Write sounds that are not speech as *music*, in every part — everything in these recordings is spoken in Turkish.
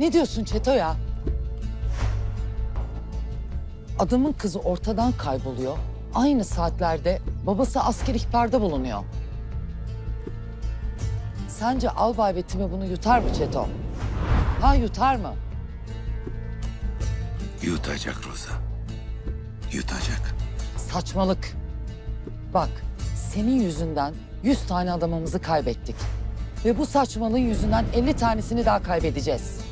Ne diyorsun Çeto ya? Adamın kızı ortadan kayboluyor. Aynı saatlerde babası asker ihbarda bulunuyor. Sence Albay ve Timi bunu yutar mı Çeto? Ha yutar mı? Yutacak Roza. Yutacak. Saçmalık. Bak, senin yüzünden 100 tane adamımızı kaybettik. Ve bu saçmalığın yüzünden 50 tanesini daha kaybedeceğiz.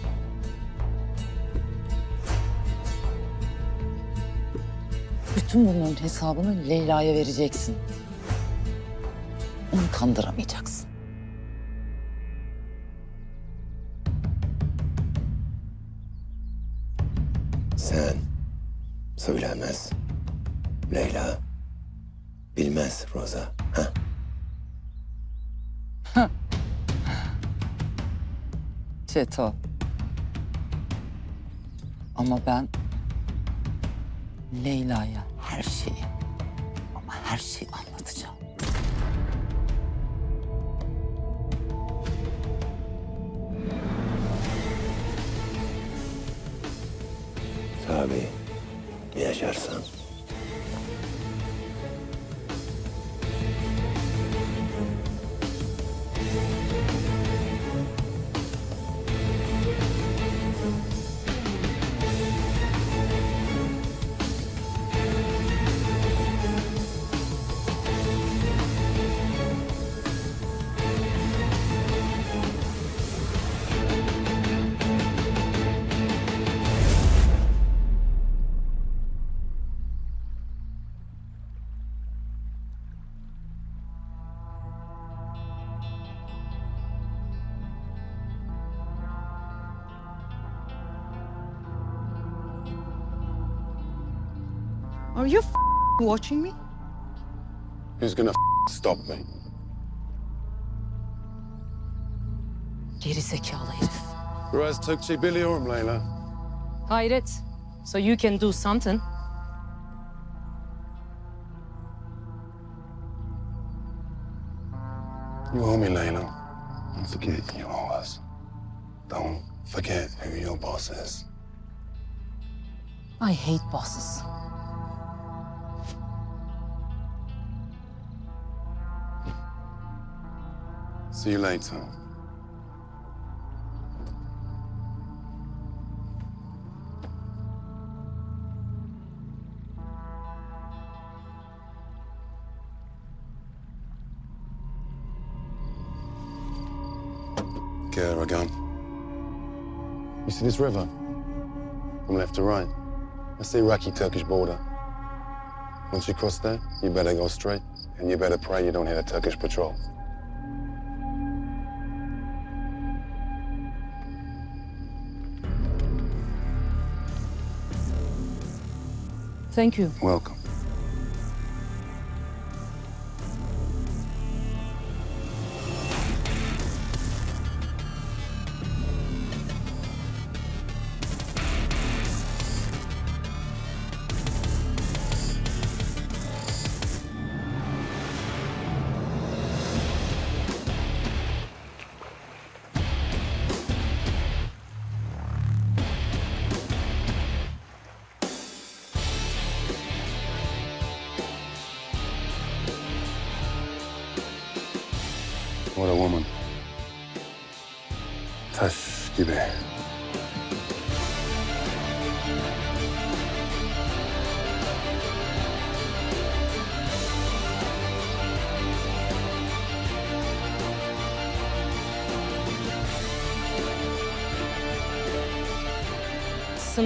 Bütün bunların hesabını Leyla'ya vereceksin. Onu kandıramayacaksın. Sen söylemez. Leyla bilmez Roza. Ha? Çeto. Ama ben Leyla'ya her şeyi ama her şeyi anlatacağım. Tabii yaşarsan. You f- watching me? Who's gonna f- stop me? Geri zekalı herif. Whereas Tukchi biliyorum Leyla. Hayret. So you can do something. You owe me, Leyla. Don't forget you owe us. Don't forget who your boss is. I hate bosses. See you later. Gun. You see this river? From left to right. That's the Iraqi-Turkish border. Once you cross there, you better go straight, and you better pray you don't hit a Turkish patrol. Thank you. Welcome.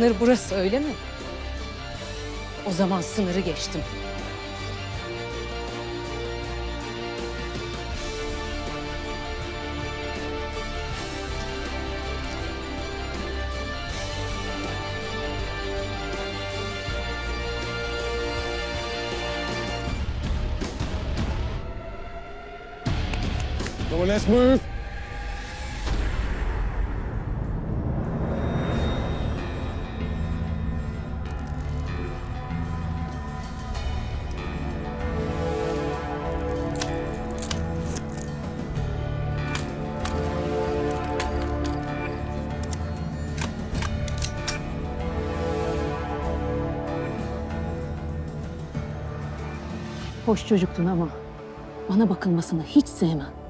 Sınır burası öyle mi? O zaman sınırı geçtim. On, let's move. Hoş çocuktun ama bana bakılmasını hiç sevmem.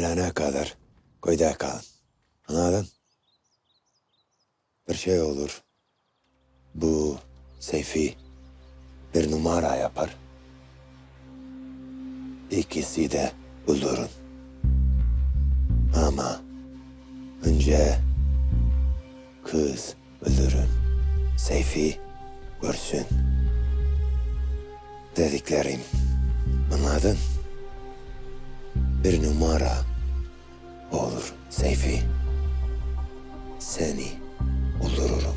Gelene kadar köyde kalın. Anladın? Bir şey olur. Bu Seyfi bir numara yapar. İkisi de öldürün. Ama önce kız öldürün. Seyfi görsün. Dediklerim. Anladın? bir numara olur Seyfi. Seni öldürürüm.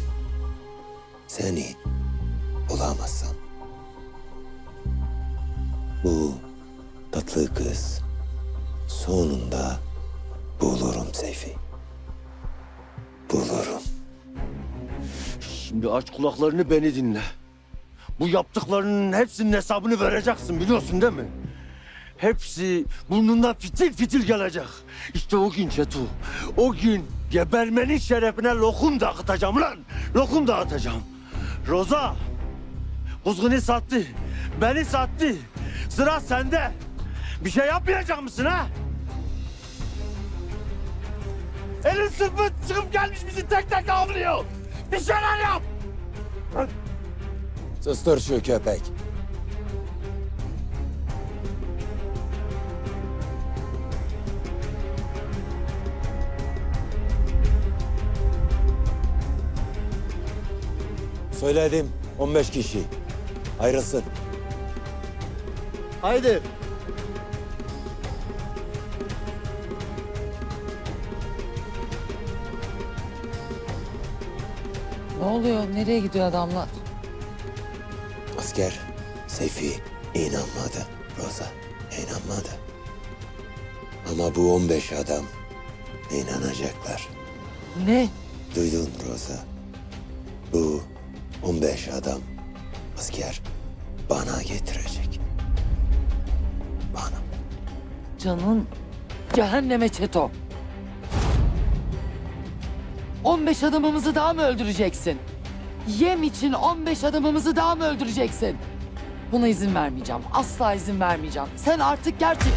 Seni bulamazsam. Bu tatlı kız sonunda bulurum Seyfi. Bulurum. Şimdi aç kulaklarını beni dinle. Bu yaptıklarının hepsinin hesabını vereceksin biliyorsun değil mi? Hepsi burnundan fitil fitil gelecek. İşte o gün Çetu. O gün gebermenin şerefine lokum dağıtacağım lan. Lokum dağıtacağım. Roza. Kuzgunu sattı. Beni sattı. Sıra sende. Bir şey yapmayacak mısın ha? Elin sırfı çıkıp gelmiş bizi tek tek avlıyor. Bir şeyler yap. Sustur şu köpek. Söyledim 15 kişi. Ayrılsın. Haydi. Ne oluyor? Nereye gidiyor adamlar? Asker Seyfi inanmadı Roza. inanmadı. Ama bu 15 adam inanacaklar. Ne? Duydun Roza. Bu 15 adam asker bana getirecek. Bana. Canın cehenneme çeto. 15 adamımızı daha mı öldüreceksin? Yem için 15 adamımızı daha mı öldüreceksin? Buna izin vermeyeceğim. Asla izin vermeyeceğim. Sen artık gerçek...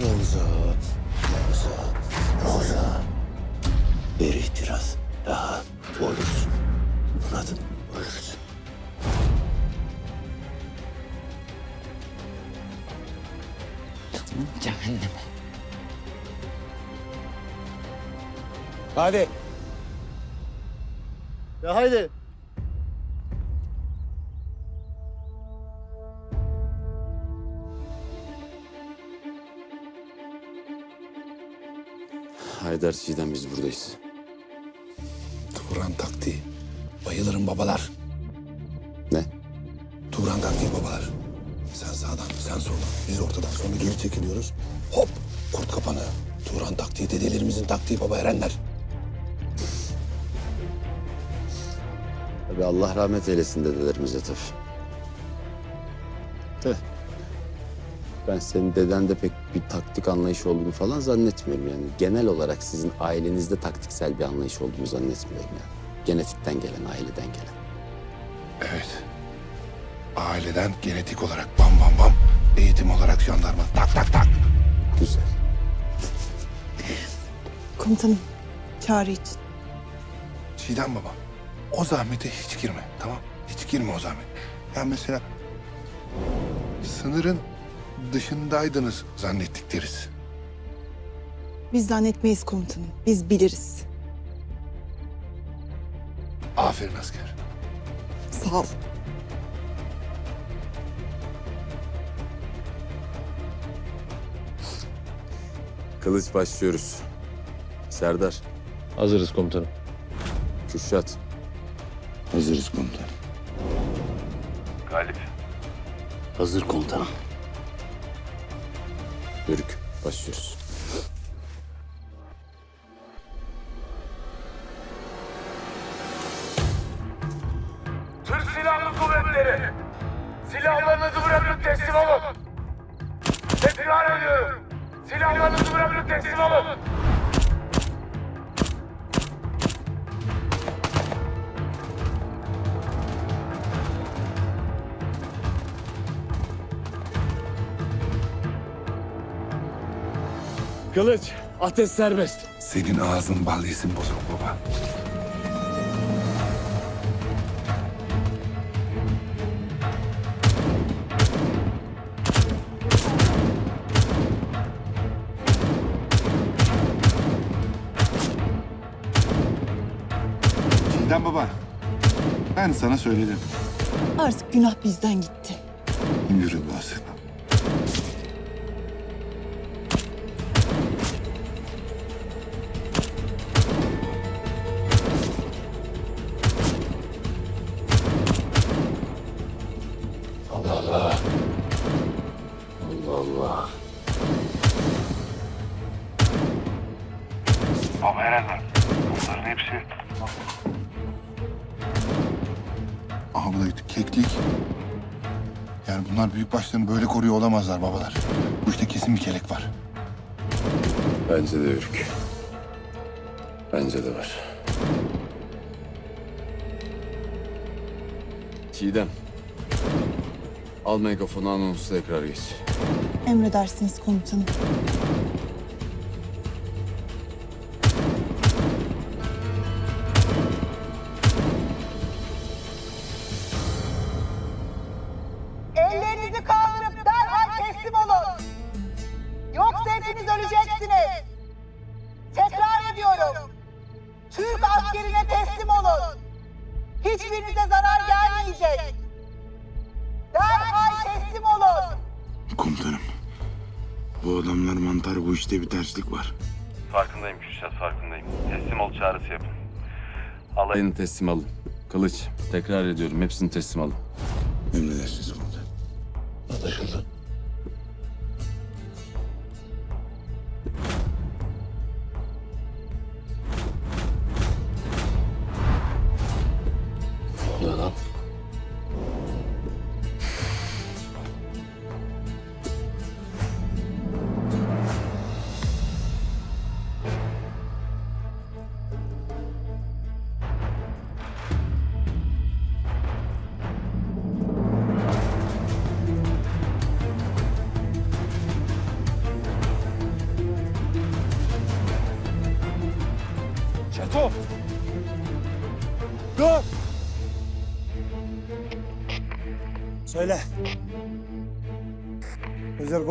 Roza, Roza, Roza. Bir itiraz daha olursun. Anladın? Ölürsün. Cehenneme. Hadi. Ya haydi. Haydar Çiğdem biz buradayız. Turan taktiği. Bayılırım babalar. Ne? Turan taktiği babalar. Sen sağdan, sen soldan. Biz ortadan sonra geri çekiliyoruz. Hop! Kurt kapanı. Turan taktiği dedelerimizin taktiği baba erenler. Tabii Allah rahmet eylesin dedelerimize tabii. De. Ben senin dedende pek bir taktik anlayışı olduğunu falan zannetmiyorum yani. Genel olarak sizin ailenizde taktiksel bir anlayış olduğunu zannetmiyorum yani. Genetikten gelen, aileden gelen. Evet. Aileden genetik olarak bam bam bam. Eğitim olarak jandarma tak tak tak. Güzel. Komutanım, çağrı için. Çiğdem baba. O zahmete hiç girme tamam. Hiç girme o zahmet. Ya mesela sınırın dışındaydınız zannettik deriz. Biz zannetmeyiz komutanım. Biz biliriz. Aferin asker. Sağ ol. Kılıç başlıyoruz. Serdar, Hazırız komutanım. Kürşat, Hazırız komutanım. Hazır komutanım. Yörük başlıyoruz. Kılıç, ateş serbest. Senin ağzın bal yesin bozuk baba. Çiğdem baba, ben sana söyledim. Artık günah bizden gitti. Yürü bu Ama Erenler, bunların hepsi Aha bu da keklik. Yani bunlar büyük başlarını böyle koruyor olamazlar babalar. Bu işte kesin bir kelek var. Bence de Yörük. Bence de var. Çiğdem. Al megafonu anonsu tekrar geç. Emredersiniz komutanım. Hepiniz öleceksiniz. Tekrar ediyorum. Türk askerine teslim olun. Hiçbirinize zarar gelmeyecek. Derhal teslim olun. Komutanım, bu adamlar mantar bu işte bir terslik var. Farkındayım Kürşat, farkındayım. Teslim ol çağrısı yapın. Alayını teslim alın. Kılıç, tekrar ediyorum hepsini teslim alın. Emredersiniz komutanım. Anlaşıldı. Ne oluyor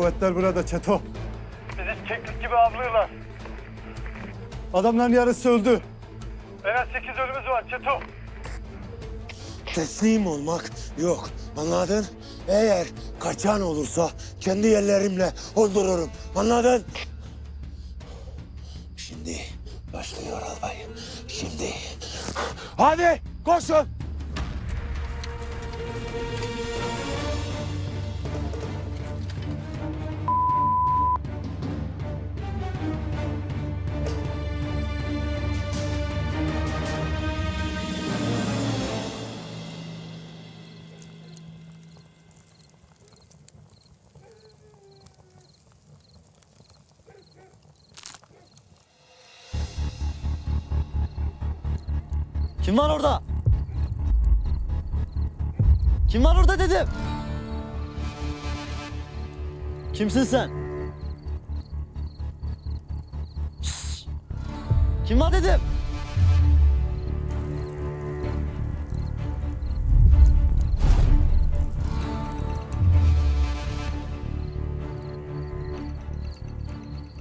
kuvvetler burada Çeto. Bizi keklik gibi avlıyorlar. Adamların yarısı öldü. En az 8 ölümümüz var Çeto. Teslim olmak yok. Anladın? Eğer kaçan olursa kendi ellerimle öldürürüm. Anladın? Şimdi başlıyor albay. Şimdi. Hadi koşun. Kim var orada? Kim var orada dedim. Kimsin sen? Şşş! Kim var dedim.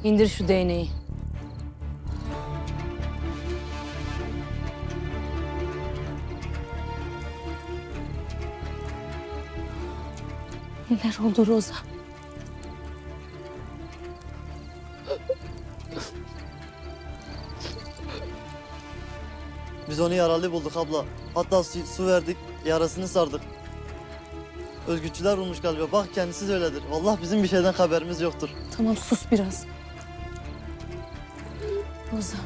İndir şu değneği. neler oldu Roza? Biz onu yaralı bulduk abla. Hatta su, su verdik, yarasını sardık. Özgütçüler olmuş galiba. Bak kendisi de öyledir. Vallahi bizim bir şeyden haberimiz yoktur. Tamam sus biraz. Roza,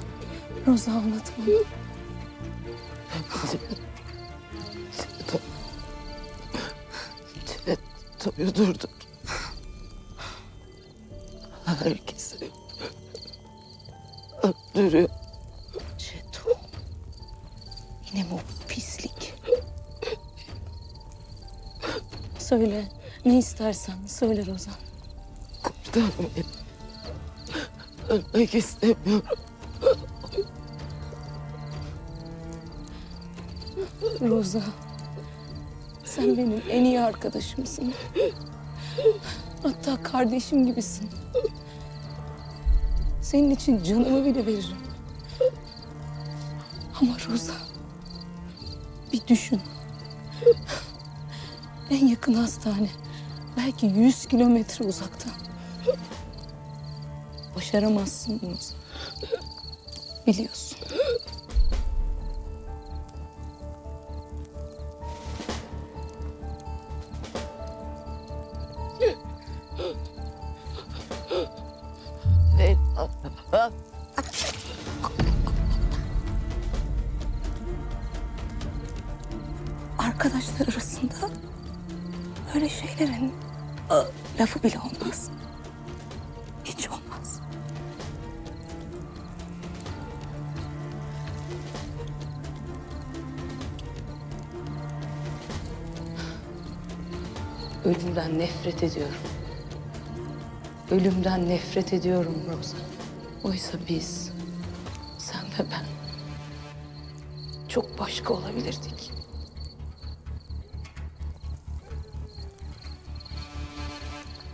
Roza anlatma. *laughs* Tabii dur dur. Herkesi öldürüyor. Çeto. Yine mi o pislik? Söyle. Ne istersen söyle Roza. Komutanım benim. Ölmek istemiyorum. Roza. Sen benim en iyi arkadaşımsın. Hatta kardeşim gibisin. Senin için canımı bile veririm. Ama Roza, bir düşün. En yakın hastane, belki yüz kilometre uzakta. Başaramazsın Roza. Biliyorsun. I, lafı bile olmaz. Hiç olmaz. Ölümden nefret ediyorum. Ölümden nefret ediyorum Rosa. Oysa biz, sen ve ben çok başka olabilirdik.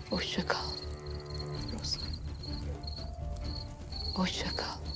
Hoşça kal. Hoşça kal.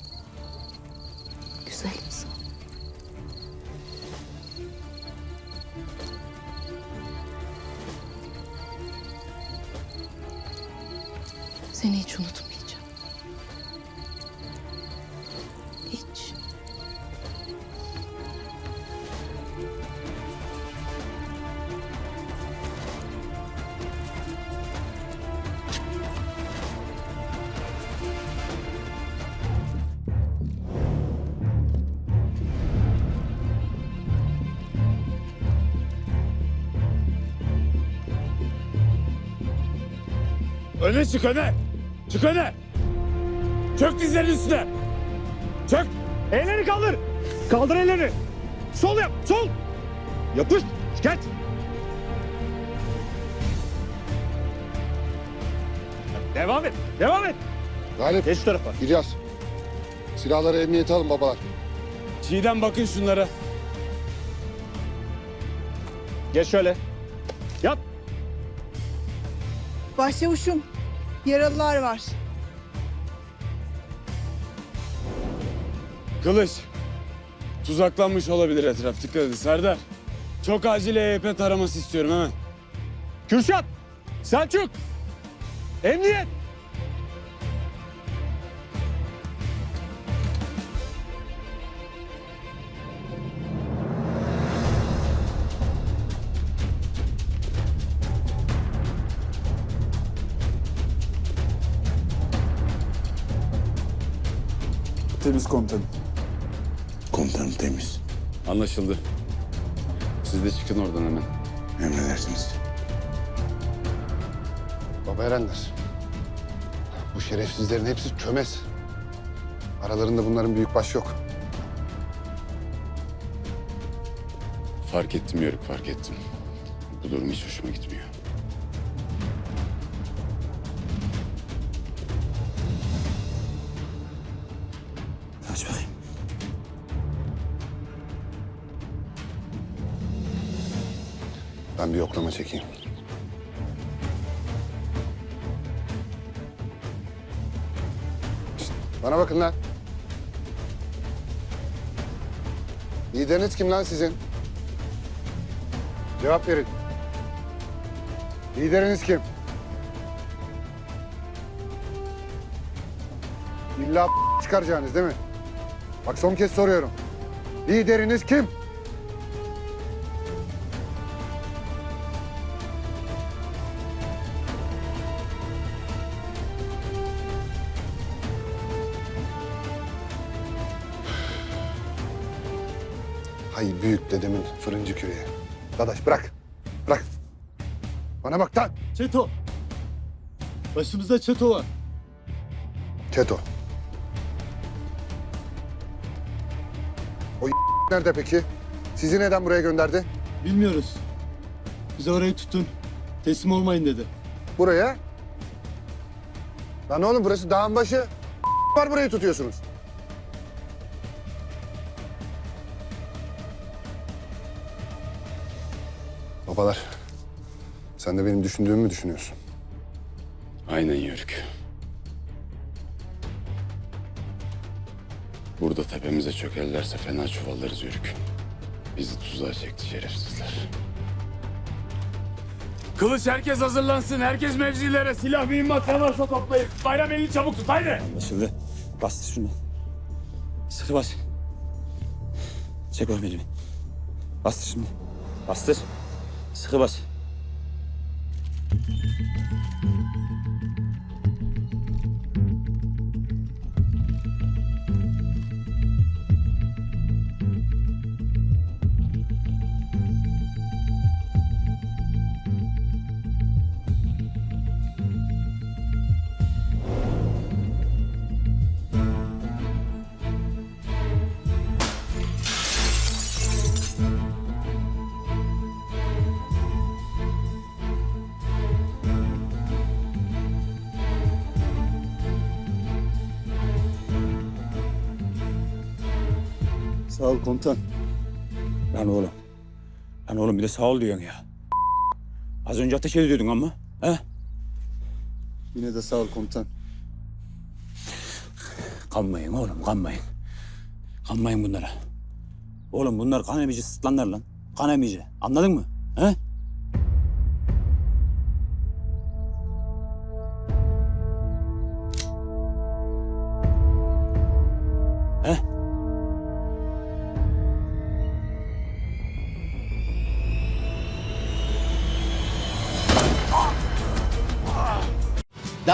Öne çık öne. Çık öne. Çök dizlerin üstüne. Çök. Elleri kaldır. Kaldır ellerini. Sol yap. Sol. Yapış. Geç. Devam et. Devam et. Galip, Geç şu tarafa. İlyas. Silahları emniyete alın babalar. Çiğdem bakın şunlara. Geç şöyle. Yap. Başçavuşum, yaralılar var. Kılıç. Tuzaklanmış olabilir etraf. Dikkat edin Serdar. Çok acil EYP taraması istiyorum hemen. Kürşat. Selçuk. Emniyet. Komutanım. Komutanım temiz. Anlaşıldı. Siz de çıkın oradan hemen. Emredersiniz. Baba Erenler. Bu şerefsizlerin hepsi çömez. Aralarında bunların büyük baş yok. Fark ettim Yörük, fark ettim. Bu durum hiç hoşuma gitmiyor. Bir yoklama çekeyim. Bana bakın lan. Lideriniz kim lan sizin? Cevap verin. Lideriniz kim? İlla çıkaracaksınız değil mi? Bak son kez soruyorum. Lideriniz kim? Büyük dedemin fırıncı küreği. Dadaş bırak. Bırak. Bana bak lan. Çeto. Başımızda çeto var. Çeto. O nerede peki? Sizi neden buraya gönderdi? Bilmiyoruz. Bizi orayı tutun. Teslim olmayın dedi. Buraya. Lan oğlum burası dağın başı. var burayı tutuyorsunuz. Babalar, sen de benim düşündüğümü mü düşünüyorsun? Aynen Yörük. Burada tepemize çökerlerse fena çuvallarız Yörük. Bizi tuzağa çekti şerefsizler. Kılıç herkes hazırlansın. Herkes mevzilere. Silah mühimmat ne varsa toplayın. Bayram elini çabuk tut haydi. Anlaşıldı. Bastır şunu. Sıkı bas. Çek oğlum elimi. Bastır şimdi. Bastır. Sıkı bas. Sağ ol komutan. Lan oğlum. Lan oğlum bir de sağ ol diyorsun ya. Az önce ateş ediyordun ama. He? Yine de sağ ol komutan. Kanmayın oğlum kanmayın. Kanmayın bunlara. Oğlum bunlar kan emici sıtlanlar lan. Kan emici. Anladın mı? He?